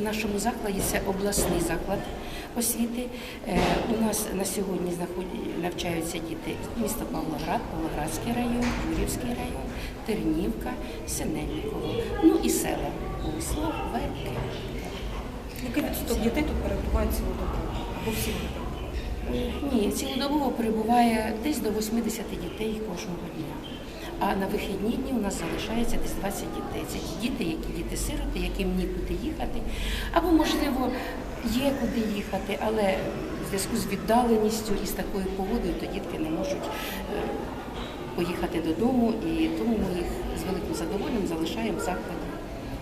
в нашому закладі це обласний заклад освіти. Е, У нас на сьогодні навчаються діти міста Павлоград, Павлоградський район, Юрівський район, Тернівка, Синельниково, ну і села Услав, Верки. Який відсоток дітей тут перебувають цілодобово? Або всі? Ні, цілодобово перебуває десь до 80 дітей кожного дня. А на вихідні дні у нас залишається десь 20 дітей. Це ті діти, які діти-сироти, яким нікуди їхати. Або, можливо, є куди їхати, але в зв'язку з віддаленістю і з такою погодою, то дітки не можуть е, поїхати додому, і тому ми їх з великим задоволенням залишаємо в закладі.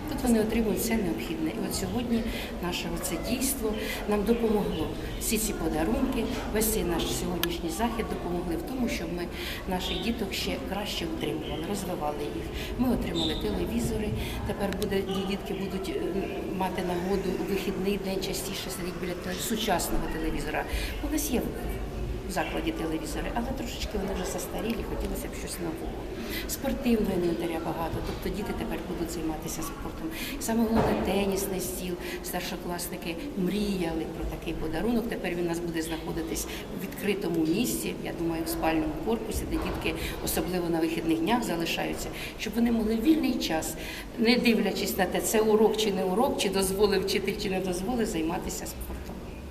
Тут вони отримують все необхідне. І от сьогодні наше оце дійство нам допомогло. Всі ці подарунки, весь цей наш сьогоднішній захід допомогли в тому, щоб ми наших діток ще краще утримували, розвивали їх. Ми отримали телевізори. Тепер буде дітки будуть е, мати нагоду у вихідний день частіше сидіти біля сучасного телевізора. У нас є закладі телевізори, але трошечки вони вже застарілі, хотілося б щось нового. Спортивного інвентаря багато, тобто діти тепер будуть займатися спортом. Саме головне тенісний стіл. Старшокласники мріяли про такий подарунок. Тепер він у нас буде знаходитись у відкритому місці, я думаю, в спальному корпусі, де дітки, особливо на вихідних днях, залишаються, щоб вони могли вільний час, не дивлячись на те, це урок чи не урок, чи дозволив вчитель, чи не дозволив займатися спортом.